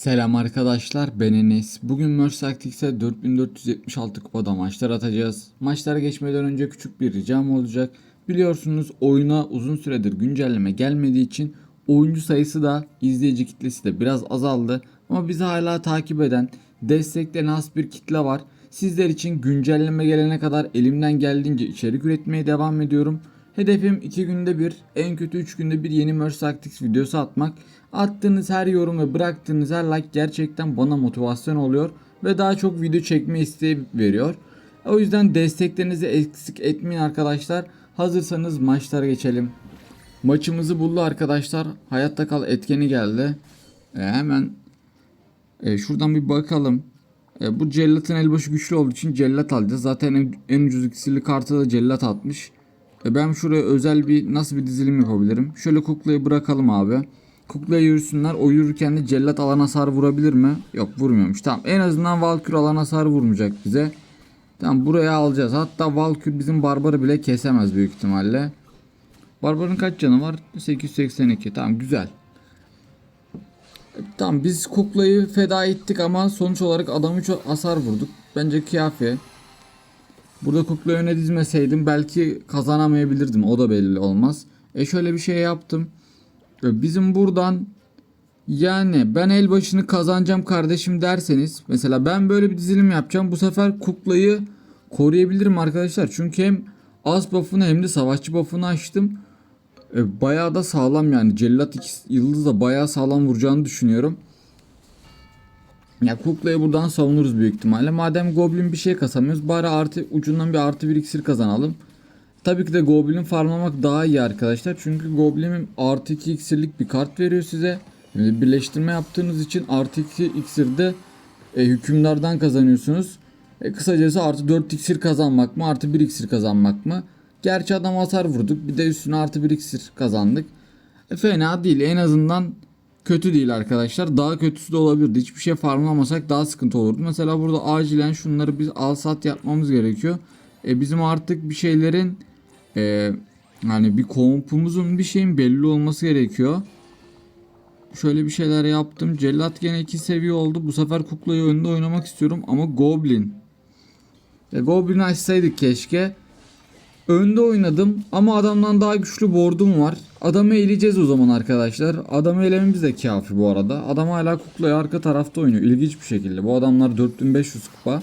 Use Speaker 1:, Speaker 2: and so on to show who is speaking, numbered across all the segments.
Speaker 1: Selam arkadaşlar ben Enes. Bugün Mercy Tactics'e 4476 kupada maçlar atacağız. Maçlara geçmeden önce küçük bir ricam olacak. Biliyorsunuz oyuna uzun süredir güncelleme gelmediği için oyuncu sayısı da izleyici kitlesi de biraz azaldı. Ama bizi hala takip eden, destekleyen az bir kitle var. Sizler için güncelleme gelene kadar elimden geldiğince içerik üretmeye devam ediyorum. Hedefim 2 günde bir, en kötü 3 günde bir yeni Mercy Tactics videosu atmak. Attığınız her yorum ve bıraktığınız her like gerçekten bana motivasyon oluyor ve daha çok video çekme isteği veriyor. O yüzden desteklerinizi eksik etmeyin arkadaşlar. Hazırsanız maçlara geçelim. Maçımızı buldu arkadaşlar. Hayatta kal etkeni geldi. E, hemen e, şuradan bir bakalım. E, bu cellatın elbaşı güçlü olduğu için cellat alacağız. Zaten en, en ucuz iksirli kartı da cellat atmış. E, ben şuraya özel bir nasıl bir dizilim yapabilirim? Şöyle kuklayı bırakalım abi. Kuklaya yürüsünler. O yürürken de cellat alan hasar vurabilir mi? Yok vurmuyormuş. Tamam en azından Valkür alan hasar vurmayacak bize. Tamam buraya alacağız. Hatta Valkür bizim barbarı bile kesemez büyük ihtimalle. Barbarın kaç canı var? 882. Tamam güzel. Tamam biz kuklayı feda ettik ama sonuç olarak adamı çok hasar vurduk. Bence kiafi. Burada kukla öne dizmeseydim belki kazanamayabilirdim. O da belli olmaz. E şöyle bir şey yaptım. E Bizim buradan yani ben el başını kazanacağım kardeşim derseniz mesela ben böyle bir dizilim yapacağım. Bu sefer kuklayı koruyabilirim arkadaşlar. Çünkü hem az buff'ını hem de savaşçı buff'ını açtım. E, bayağı da sağlam yani. Cellat X yıldız da bayağı sağlam vuracağını düşünüyorum. Ya kuklayı buradan savunuruz büyük ihtimalle. Madem Goblin bir şey kasamıyoruz bari artı ucundan bir artı bir iksir kazanalım. Tabii ki de Goblin farmlamak daha iyi arkadaşlar. Çünkü Goblin'in artı 2 iksirlik bir kart veriyor size. Yani birleştirme yaptığınız için artı 2 iksirde e, hükümdardan kazanıyorsunuz. E, kısacası artı 4 iksir kazanmak mı artı 1 iksir kazanmak mı? Gerçi adam hasar vurduk. Bir de üstüne artı 1 iksir kazandık. E, fena değil. En azından kötü değil arkadaşlar. Daha kötüsü de olabilirdi. Hiçbir şey farmlamasak daha sıkıntı olurdu. Mesela burada acilen şunları biz al sat yapmamız gerekiyor. E, bizim artık bir şeylerin e, hani bir kompumuzun bir şeyin belli olması gerekiyor. Şöyle bir şeyler yaptım. Cellat gene 2 seviye oldu. Bu sefer kuklayı önde oynamak istiyorum ama Goblin. E, Goblin'i açsaydık keşke. Önde oynadım ama adamdan daha güçlü board'um var. Adamı eleyeceğiz o zaman arkadaşlar. Adamı elememiz de kafi bu arada. Adam hala kuklayı arka tarafta oynuyor. İlginç bir şekilde. Bu adamlar 4500 kupa.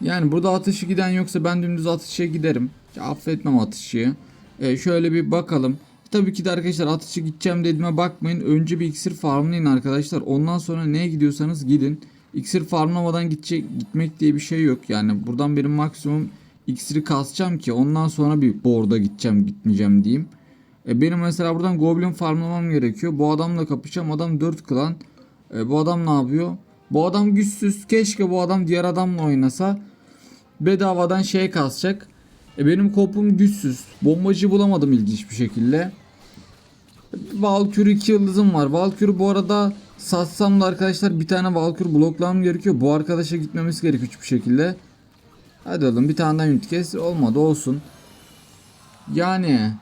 Speaker 1: Yani burada atışı giden yoksa ben dümdüz atışa giderim. Ya, affetmem atışıyı. Ee, şöyle bir bakalım. Tabii ki de arkadaşlar atışı gideceğim dediğime bakmayın. Önce bir iksir farmlayın arkadaşlar. Ondan sonra neye gidiyorsanız gidin. İksir farmlamadan gidecek, gitmek diye bir şey yok. Yani buradan benim maksimum iksiri kasacağım ki ondan sonra bir board'a gideceğim gitmeyeceğim diyeyim. E benim mesela buradan goblin farmlamam gerekiyor. Bu adamla kapışacağım. Adam 4 klan. E bu adam ne yapıyor? Bu adam güçsüz. Keşke bu adam diğer adamla oynasa. Bedavadan şey kasacak. E benim kopum güçsüz. Bombacı bulamadım ilginç bir şekilde. Valkür 2 yıldızım var. Valkür bu arada satsam da arkadaşlar bir tane Valkür bloklamam gerekiyor. Bu arkadaşa gitmemesi gerekiyor hiçbir şekilde. Hadi oğlum bir tane daha kes. Olmadı olsun. Yani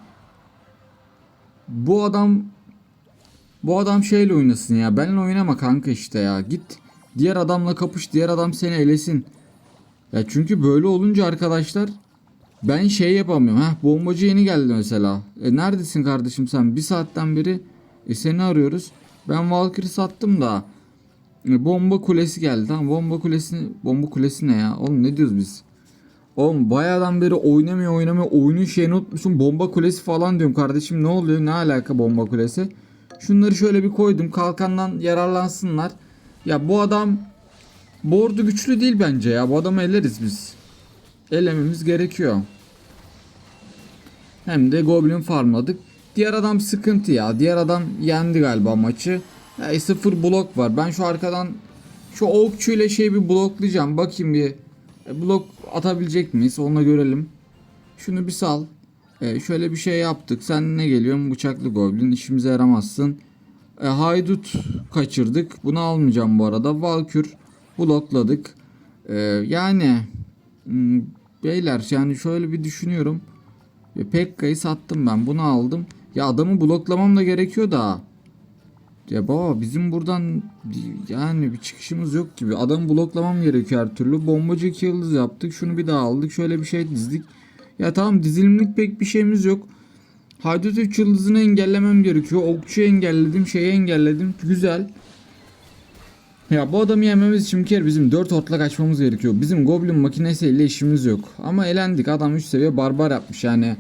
Speaker 1: bu adam bu adam şeyle oynasın ya. Benimle oynama kanka işte ya. Git diğer adamla kapış. Diğer adam seni elesin. Ya çünkü böyle olunca arkadaşlar ben şey yapamıyorum. Heh, bombacı yeni geldi mesela. E neredesin kardeşim sen? Bir saatten beri e, seni arıyoruz. Ben Valkyrie sattım da e, bomba kulesi geldi. Tamam bomba kulesi bomba kulesi ne ya? Oğlum ne diyoruz biz? Oğlum bayağıdan beri oynamıyor oynamıyor. Oyunun şeyini unutmuşum. Bomba kulesi falan diyorum kardeşim. Ne oluyor? Ne alaka bomba kulesi? Şunları şöyle bir koydum. Kalkandan yararlansınlar. Ya bu adam board'u güçlü değil bence ya. Bu adamı eleriz biz. Elememiz gerekiyor. Hem de Goblin farmladık. Diğer adam sıkıntı ya. Diğer adam yendi galiba maçı. Ya, sıfır blok var. Ben şu arkadan şu okçuyla şey bir bloklayacağım. Bakayım bir e, blok atabilecek miyiz? Onu görelim. Şunu bir sal. E, şöyle bir şey yaptık. Sen ne geliyorsun? Bıçaklı goblin. İşimize yaramazsın. E, haydut kaçırdık. Bunu almayacağım bu arada. Valkür blokladık. E, yani hmm, beyler yani şöyle bir düşünüyorum. E, Pekka'yı sattım ben. Bunu aldım. Ya adamı bloklamam da gerekiyor da. Ya baba bizim buradan yani bir çıkışımız yok gibi. Adamı bloklamam gerekiyor her türlü. Bombacı iki yıldız yaptık. Şunu bir daha aldık. Şöyle bir şey dizdik. Ya tamam dizilimlik pek bir şeyimiz yok. Haydut 3 yıldızını engellemem gerekiyor. Okçuyu engelledim. Şeyi engelledim. Güzel. Ya bu adamı yememiz için bir kere bizim 4 hortlak açmamız gerekiyor. Bizim goblin makinesiyle işimiz yok. Ama elendik. Adam 3 seviye barbar yapmış yani.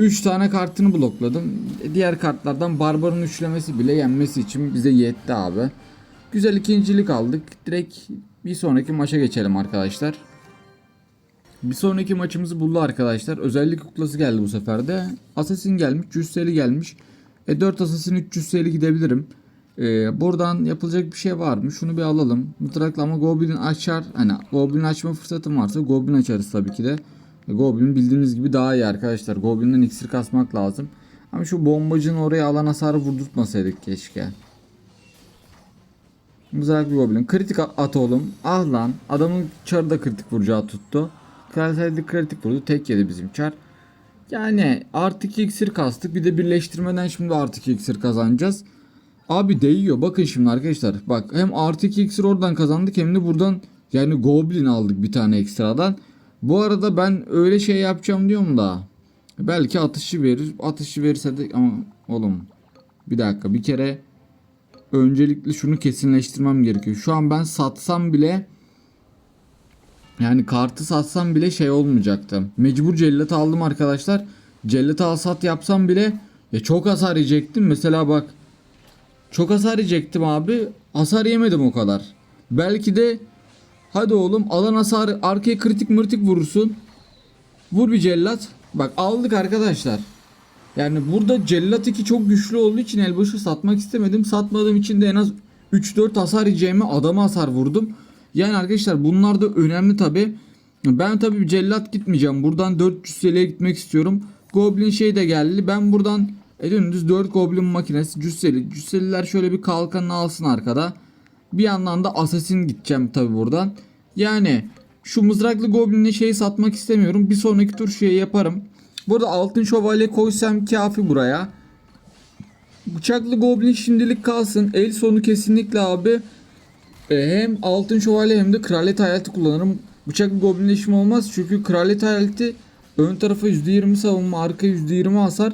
Speaker 1: 3 tane kartını blokladım. Diğer kartlardan barbarın üçlemesi bile yenmesi için bize yetti abi. Güzel ikincilik aldık. Direkt bir sonraki maça geçelim arkadaşlar. Bir sonraki maçımızı buldu arkadaşlar. Özellik kuklası geldi bu sefer de. Assassin gelmiş, cüsseli gelmiş. E 4 Assassin 3 cüsseli gidebilirim. E, buradan yapılacak bir şey var mı? Şunu bir alalım. Mıtrakla ama Goblin açar. Hani Goblin açma fırsatım varsa Goblin açarız tabii ki de. Goblin bildiğiniz gibi daha iyi arkadaşlar. Goblin'den iksir kasmak lazım. Ama şu bombacının oraya alan hasarı vurdurtmasaydık keşke. Mızraklı Goblin. Kritik at oğlum. Ah lan. Adamın çarı da kritik vuracağı tuttu. Kraliçe kritik vurdu. Tek yedi bizim çar. Yani artı 2 iksir kastık. Bir de birleştirmeden şimdi artı 2 iksir kazanacağız. Abi değiyor. Bakın şimdi arkadaşlar. Bak hem artı 2 iksir oradan kazandık hem de buradan yani Goblin aldık bir tane ekstradan. Bu arada ben öyle şey yapacağım diyorum da. Belki atışı verir. Atışı verirse de ama oğlum bir dakika bir kere öncelikle şunu kesinleştirmem gerekiyor. Şu an ben satsam bile yani kartı satsam bile şey olmayacaktı. Mecbur cellat aldım arkadaşlar. Cellat al sat yapsam bile ya çok hasar yiyecektim. Mesela bak çok hasar yiyecektim abi. Hasar yemedim o kadar. Belki de hadi oğlum alan hasarı arkaya kritik mırtık vurursun. Vur bir cellat. Bak aldık arkadaşlar. Yani burada cellat 2 çok güçlü olduğu için elbaşı satmak istemedim. Satmadığım için de en az 3-4 hasar yiyeceğime adama hasar vurdum. Yani arkadaşlar bunlar da önemli tabi. Ben tabi cellat gitmeyeceğim. Buradan 400 TL'ye gitmek istiyorum. Goblin şey de geldi. Ben buradan e, dümdüz 4 goblin makinesi cüsseli. Cüsseliler şöyle bir kalkanını alsın arkada. Bir yandan da assassin gideceğim tabi buradan. Yani şu mızraklı goblinle şeyi satmak istemiyorum. Bir sonraki tur şeyi yaparım. Burada altın şövalye koysam kafi buraya. Bıçaklı goblin şimdilik kalsın. El sonu kesinlikle abi. E, hem altın şövalye hem de kraliyet hayaleti kullanırım. Bıçaklı goblinle işim olmaz. Çünkü kraliyet hayaleti ön tarafa %20 savunma, arka %20 hasar.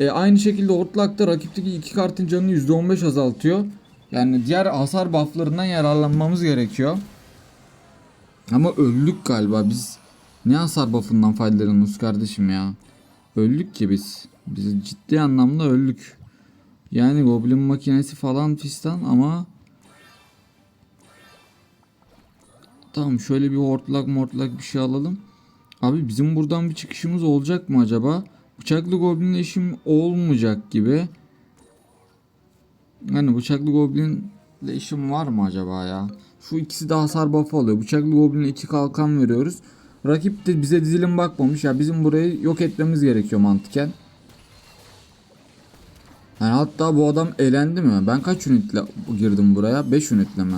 Speaker 1: E, aynı şekilde hortlakta rakipteki iki kartın canını %15 azaltıyor. Yani diğer hasar bufflarından yararlanmamız gerekiyor. Ama öldük galiba biz. Ne hasar buff'ından faydalanıyoruz kardeşim ya. Öldük ki biz. Biz ciddi anlamda öldük. Yani goblin makinesi falan fistan ama Tamam şöyle bir hortlak mortlak bir şey alalım. Abi bizim buradan bir çıkışımız olacak mı acaba? Bıçaklı goblinle işim olmayacak gibi. Yani bıçaklı goblinle işim var mı acaba ya? Şu ikisi de hasar buff'ı alıyor. Bıçaklı goblinle iki kalkan veriyoruz. Rakip de bize dizilim bakmamış. Ya bizim burayı yok etmemiz gerekiyor mantıken. Yani hatta bu adam elendi mi? Ben kaç ünitle girdim buraya? 5 ünitle mi?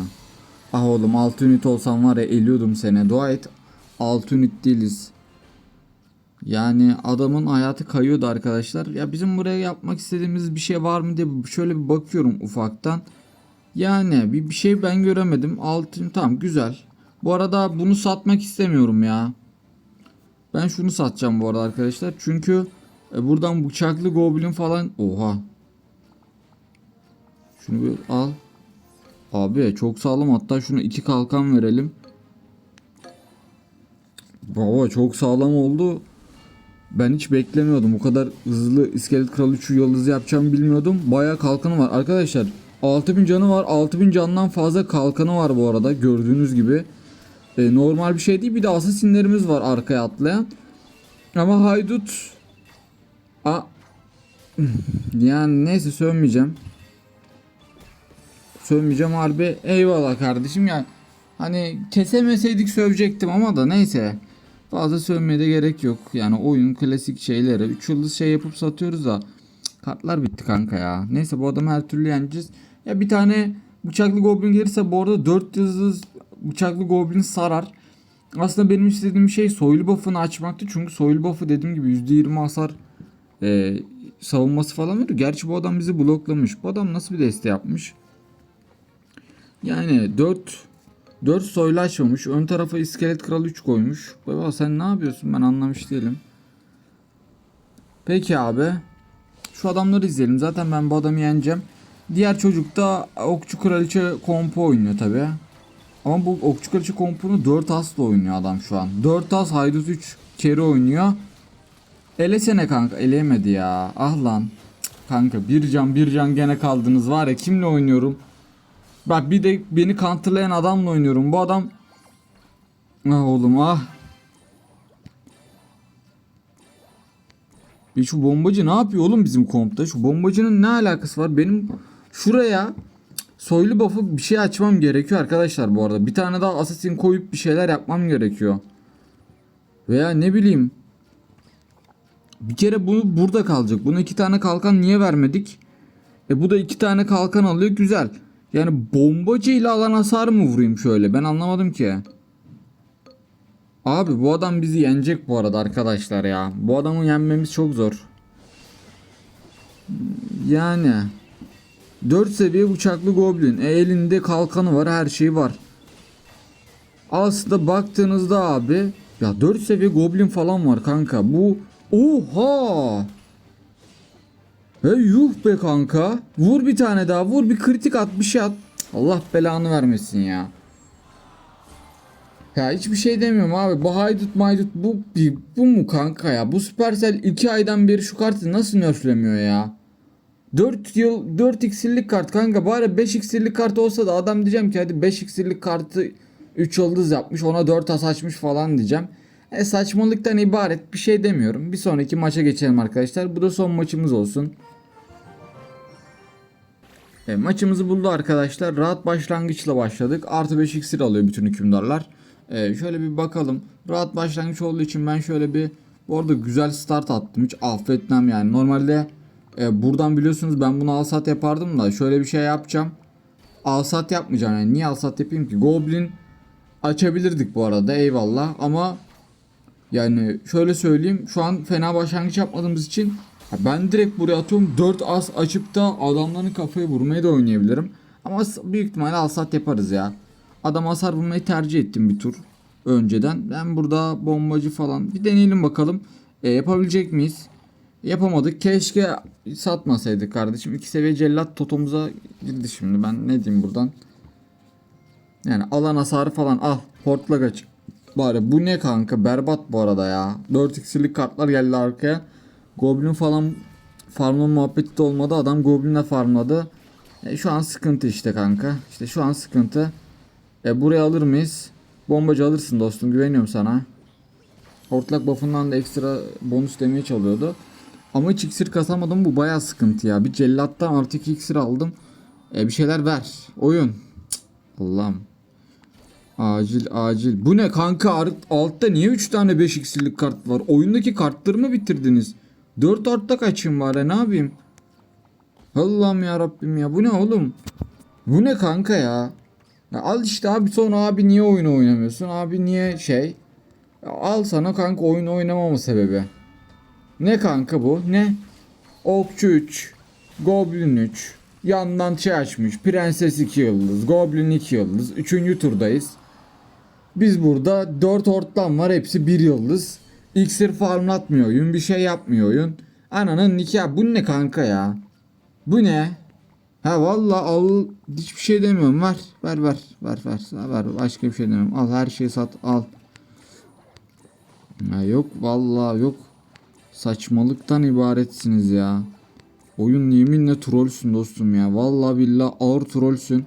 Speaker 1: Ah oğlum 6 ünit olsam var ya eliyordum seni. Dua et 6 ünit değiliz. Yani adamın hayatı kayıyordu arkadaşlar. Ya bizim buraya yapmak istediğimiz bir şey var mı diye şöyle bir bakıyorum ufaktan. Yani bir, bir şey ben göremedim. Altın tamam güzel. Bu arada bunu satmak istemiyorum ya. Ben şunu satacağım bu arada arkadaşlar. Çünkü e, buradan bıçaklı goblin falan. Oha. Şunu bir al. Abi çok sağlam hatta şunu iki kalkan verelim. Baba çok sağlam oldu. Ben hiç beklemiyordum. Bu kadar hızlı iskelet kralı 3 yıldız yapacağımı bilmiyordum. Baya kalkanı var. Arkadaşlar 6000 canı var. 6000 candan fazla kalkanı var bu arada. Gördüğünüz gibi. E, normal bir şey değil. Bir de asasinlerimiz var arkaya atlayan. Ama haydut A yani neyse sövmeyeceğim. Sövmeyeceğim harbi. Eyvallah kardeşim ya. Hani kesemeseydik sövecektim ama da neyse. Fazla sövmeye de gerek yok. Yani oyun klasik şeyleri. 3 yıldız şey yapıp satıyoruz da. Cık, Kartlar bitti kanka ya. Neyse bu adamı her türlü yeneceğiz. Ya bir tane bıçaklı goblin gelirse bu arada 4 yıldız bıçaklı goblin sarar. Aslında benim istediğim şey soylu buff'ını açmaktı. Çünkü soylu buff'ı dediğim gibi %20 hasar e, savunması falan veriyor. Gerçi bu adam bizi bloklamış. Bu adam nasıl bir deste yapmış? Yani 4 4 soylu açmamış. Ön tarafa iskelet kral 3 koymuş. Baba sen ne yapıyorsun ben anlamış değilim. Peki abi. Şu adamları izleyelim. Zaten ben bu adamı yeneceğim. Diğer çocuk da okçu kraliçe kompu oynuyor tabi. Ama bu okçu kraliçe kompunu 4 asla oynuyor adam şu an. 4 as haydut 3 kere oynuyor. Elesene kanka. Eleyemedi ya. Ah lan. Kanka bir can bir can gene kaldınız var ya kimle oynuyorum? Bak bir de beni counterlayan adamla oynuyorum. Bu adam Ah oğlum ah. E şu bombacı ne yapıyor oğlum bizim kompta? Şu bombacının ne alakası var? Benim şuraya soylu buff'ı bir şey açmam gerekiyor arkadaşlar bu arada. Bir tane daha assassin koyup bir şeyler yapmam gerekiyor. Veya ne bileyim. Bir kere bunu burada kalacak. Buna iki tane kalkan niye vermedik? E bu da iki tane kalkan alıyor güzel. Yani bombacı ile alan hasar mı vurayım şöyle? Ben anlamadım ki. Abi bu adam bizi yenecek bu arada arkadaşlar ya. Bu adamı yenmemiz çok zor. Yani 4 seviye bıçaklı goblin. E, elinde kalkanı var, her şeyi var. Aslında baktığınızda abi ya 4 seviye goblin falan var kanka. Bu oha! Hey yuh be kanka. Vur bir tane daha. Vur bir kritik at bir şey at. Allah belanı vermesin ya. Ya hiçbir şey demiyorum abi. Bu haydut maydut bu, bu mu kanka ya? Bu Supercell 2 aydan beri şu kartı nasıl nerflemiyor ya? 4 yıl 4 iksirlik kart kanka bari 5 iksirlik kart olsa da adam diyeceğim ki hadi 5 iksirlik kartı 3 yıldız yapmış ona 4 as açmış falan diyeceğim. E saçmalıktan ibaret bir şey demiyorum. Bir sonraki maça geçelim arkadaşlar. Bu da son maçımız olsun. E, maçımızı buldu arkadaşlar. Rahat başlangıçla başladık. Artı 5 iksir alıyor bütün hükümdarlar. E, şöyle bir bakalım. Rahat başlangıç olduğu için ben şöyle bir bu arada güzel start attım. Hiç affetmem yani. Normalde e, buradan biliyorsunuz ben bunu alsat yapardım da şöyle bir şey yapacağım. Alsat yapmayacağım yani. Niye alsat yapayım ki? Goblin açabilirdik bu arada eyvallah ama yani şöyle söyleyeyim şu an fena başlangıç yapmadığımız için ben direkt buraya atıyorum 4 as açıp da adamların kafaya vurmayı da oynayabilirim. Ama büyük ihtimalle alsat yaparız ya. Adam hasar vurmayı tercih ettim bir tur önceden. Ben burada bombacı falan bir deneyelim bakalım. E, yapabilecek miyiz? Yapamadık. Keşke satmasaydık kardeşim. İki seviye cellat totomuza girdi şimdi. Ben ne diyeyim buradan? Yani alan hasarı falan al. Portla kaç. Bari bu ne kanka berbat bu arada ya. 4 iksirlik kartlar geldi arkaya. Goblin falan farmlama muhabbeti de olmadı. Adam Goblin'le farmladı. E, şu an sıkıntı işte kanka. İşte şu an sıkıntı. E, buraya alır mıyız? Bombacı alırsın dostum güveniyorum sana. Hortlak buff'ından da ekstra bonus demeye çalıyordu. Ama hiç iksir kasamadım bu baya sıkıntı ya. Bir cellattan artı iki iksir aldım. E, bir şeyler ver. Oyun. Allah'ım. Acil acil. Bu ne kanka altta niye 3 tane 5 iksirlik kart var? Oyundaki kartları mı bitirdiniz? 4 artta kaçayım bari ne yapayım? Allah'ım ya Rabbim ya bu ne oğlum? Bu ne kanka ya? ya al işte abi sonra abi niye oyun oynamıyorsun? Abi niye şey? Ya al sana kanka oyun oynamama sebebi. Ne kanka bu? Ne? Okçu 3, Goblin 3, yandan şey açmış, Prenses 2 yıldız, Goblin 2 yıldız, 3. turdayız. Biz burada 4 ortam var hepsi 1 yıldız. İksir farmlatmıyor oyun, bir şey yapmıyor oyun. Ananın nikah bu ne kanka ya? Bu ne? Ha valla al hiçbir şey demiyorum ver ver ver ver ver ver başka bir şey demiyorum al her şeyi sat al. Ha, yok valla yok saçmalıktan ibaretsiniz ya. Oyun yeminle trollsün dostum ya. Vallahi billahi ağır trollsün.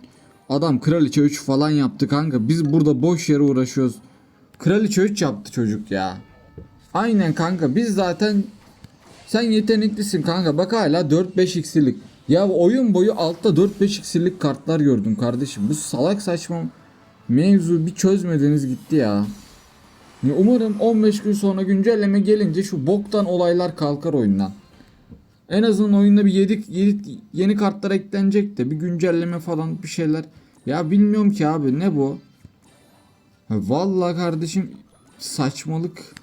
Speaker 1: Adam kraliçe 3 falan yaptı kanka. Biz burada boş yere uğraşıyoruz. Kraliçe 3 yaptı çocuk ya. Aynen kanka biz zaten sen yeteneklisin kanka. Bak hala 4-5 iksirlik. Ya oyun boyu altta 4-5 iksirlik kartlar gördüm kardeşim. Bu salak saçma mevzu bir çözmediniz gitti ya. Umarım 15 gün sonra güncelleme gelince şu boktan olaylar kalkar oyundan. En azından oyunda bir yedik, yedik yeni kartlar eklenecek de bir güncelleme falan bir şeyler. Ya bilmiyorum ki abi ne bu? Vallahi kardeşim saçmalık.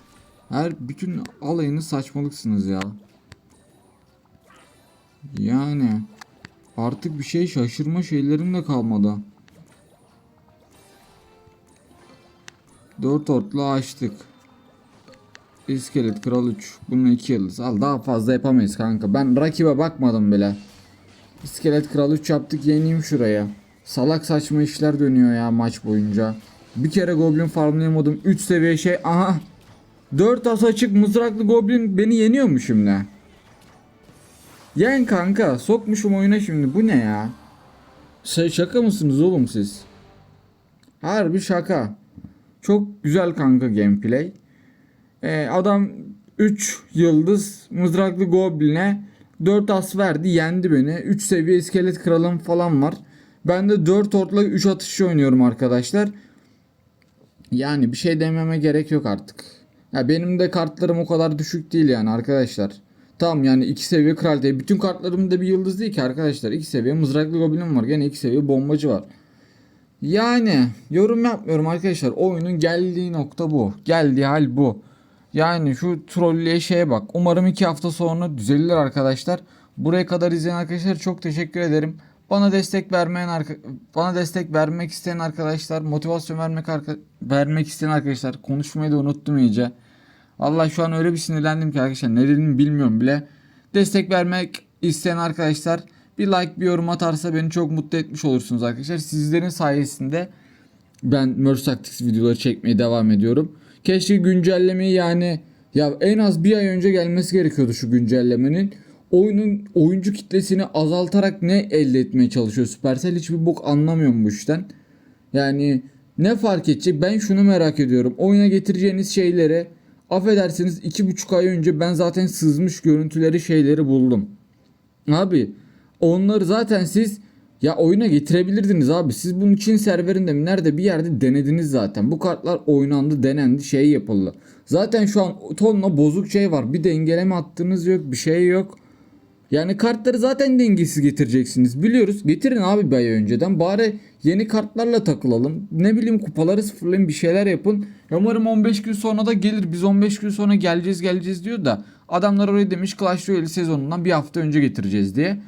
Speaker 1: Her bütün alayını saçmalıksınız ya. Yani artık bir şey şaşırma şeylerim de kalmadı. Dört ortlu açtık. İskelet Kral 3. Bunun 2 yıldız. Al daha fazla yapamayız kanka. Ben rakibe bakmadım bile. İskelet Kral 3 yaptık yeneyim şuraya. Salak saçma işler dönüyor ya maç boyunca. Bir kere Goblin farmlayamadım. 3 seviye şey. Aha 4 as açık mızraklı goblin beni yeniyor mu şimdi? Yen kanka. Sokmuşum oyuna şimdi. Bu ne ya? Şey şaka mısınız oğlum siz? Harbi şaka. Çok güzel kanka gameplay. Ee, adam 3 yıldız mızraklı goblin'e 4 as verdi yendi beni. 3 seviye iskelet kralım falan var. Ben de 4 ortla 3 atışçı oynuyorum arkadaşlar. Yani bir şey dememe gerek yok artık. Ya benim de kartlarım o kadar düşük değil yani arkadaşlar. Tamam yani 2 seviye kral değil. Bütün kartlarımda bir yıldız değil ki arkadaşlar. 2 seviye mızraklı goblin var. Gene 2 seviye bombacı var. Yani yorum yapmıyorum arkadaşlar. Oyunun geldiği nokta bu. Geldiği hal bu. Yani şu trollüye şeye bak. Umarım iki hafta sonra düzelir arkadaşlar. Buraya kadar izleyen arkadaşlar çok teşekkür ederim. Bana destek vermeyen bana destek vermek isteyen arkadaşlar, motivasyon vermek arka vermek isteyen arkadaşlar konuşmayı da unuttum iyice. Allah şu an öyle bir sinirlendim ki arkadaşlar ne dediğimi bilmiyorum bile. Destek vermek isteyen arkadaşlar bir like bir yorum atarsa beni çok mutlu etmiş olursunuz arkadaşlar. Sizlerin sayesinde ben Merge Tactics videoları çekmeye devam ediyorum. Keşke güncellemeyi yani ya en az bir ay önce gelmesi gerekiyordu şu güncellemenin. Oyunun oyuncu kitlesini azaltarak ne elde etmeye çalışıyor Supercell hiçbir bok anlamıyorum bu işten. Yani ne fark edecek ben şunu merak ediyorum. Oyuna getireceğiniz şeyleri affedersiniz iki buçuk ay önce ben zaten sızmış görüntüleri şeyleri buldum. Abi onları zaten siz ya oyuna getirebilirdiniz abi. Siz bunun için serverinde mi nerede bir yerde denediniz zaten. Bu kartlar oynandı, denendi, şey yapıldı. Zaten şu an tonla bozuk şey var. Bir dengeleme attığınız yok, bir şey yok. Yani kartları zaten dengesiz getireceksiniz. Biliyoruz. Getirin abi bir ay önceden. Bari yeni kartlarla takılalım. Ne bileyim kupaları sıfırlayın bir şeyler yapın. Umarım 15 gün sonra da gelir. Biz 15 gün sonra geleceğiz geleceğiz diyor da. Adamlar oraya demiş Clash Royale sezonundan bir hafta önce getireceğiz diye.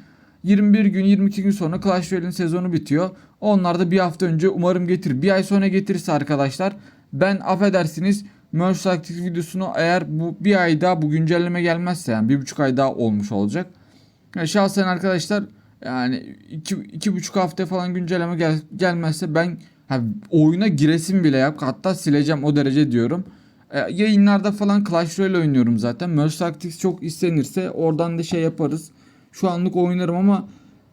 Speaker 1: 21 gün 22 gün sonra Clash Royale'in sezonu bitiyor. Onlar da bir hafta önce umarım getirir. Bir ay sonra getirirse arkadaşlar ben affedersiniz Merge Tactics videosunu eğer bu bir ay daha bu güncelleme gelmezse yani bir buçuk ay daha olmuş olacak. Yani şahsen arkadaşlar yani iki, iki buçuk hafta falan güncelleme gel, gelmezse ben ha, oyuna giresim bile yap hatta sileceğim o derece diyorum. E, yayınlarda falan Clash Royale oynuyorum zaten. Merge Tactics çok istenirse oradan da şey yaparız. Şu anlık oynarım ama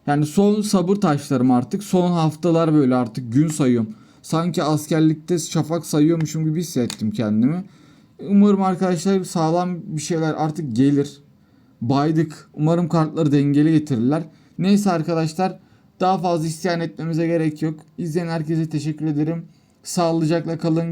Speaker 1: yani son sabır taşlarım artık. Son haftalar böyle artık gün sayıyorum. Sanki askerlikte şafak sayıyormuşum gibi hissettim kendimi. Umarım arkadaşlar sağlam bir şeyler artık gelir. Baydık. Umarım kartları dengeli getirirler. Neyse arkadaşlar daha fazla isyan etmemize gerek yok. İzleyen herkese teşekkür ederim. Sağlıcakla kalın.